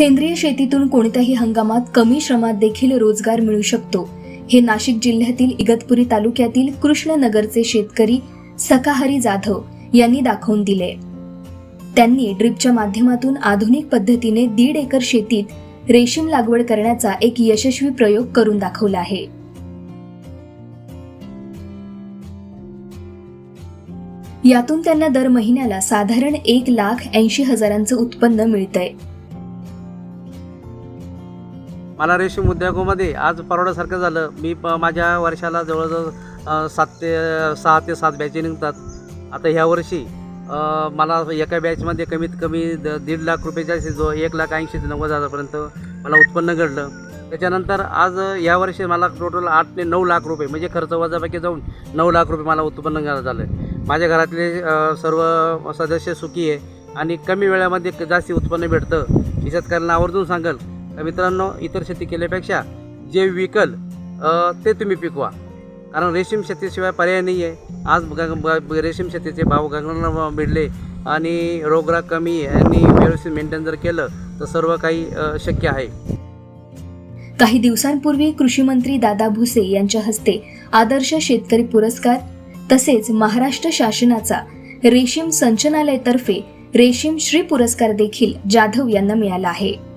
सेंद्रिय शेतीतून कोणत्याही हंगामात कमी श्रमात देखील रोजगार मिळू शकतो. हे नाशिक जिल्ह्यातील इगतपुरी तालुक्यातील कृष्णनगरचे शेतकरी सकाहरी जाधव यांनी दाखवून दिले. त्यांनी ड्रिपच्या माध्यमातून आधुनिक पद्धतीने दीड एकर शेतीत रेशीम लागवड करण्याचा एक यशस्वी प्रयोग करून दाखवला आहे. यातून त्यांना दर महिन्याला साधारण एक लाख ऐंशी हजारांचं उत्पन्न मिळतंय. मला रेशीम उद्योगामध्ये आज परवड्यासारखं झालं. मी प माझ्या वर्षाला जवळजवळ सात ते सहा ते सात बॅचे निघतात. आता ह्या वर्षी मला एका बॅचमध्ये कमीत कमी द दीड लाख रुपयेच्या जो एक लाख ऐंशी ते नव्वद हजारपर्यंत मला उत्पन्न घडलं. त्याच्यानंतर आज या वर्षी मला टोटल आठ ते नऊ लाख रुपये म्हणजे खर्च वजापैकी जाऊन नऊ लाख रुपये मला उत्पन्न झालं माझ्या घरातले सर्व सदस्य सुखी आहे आणि कमी वेळामध्ये जास्ती उत्पन्न भेटतं. ही शेतकऱ्यांना आवर्जून सांगेल मित्रांनो इतर शेती केल्यापेक्षा जे विकल ते तुम्ही पिकवा. कारण रेशीम शेतीशिवाय पर्याय नाही आहे आज ग- रेशीम शेतीचे भाव गगनाला भिडले आणि रोगराग कमी आणि व्यवस्थित मेंटेन जर केलं तर सर्व काही शक्य आहे. काही दिवसांपूर्वी कृषी मंत्री दादा भुसे यांच्या हस्ते आदर्श शेतकरी पुरस्कार तसेच महाराष्ट्र शासनाचा रेशीम संचनालयातर्फे रेशीम श्री पुरस्कार देखील जाधव यांना मिळाला आहे.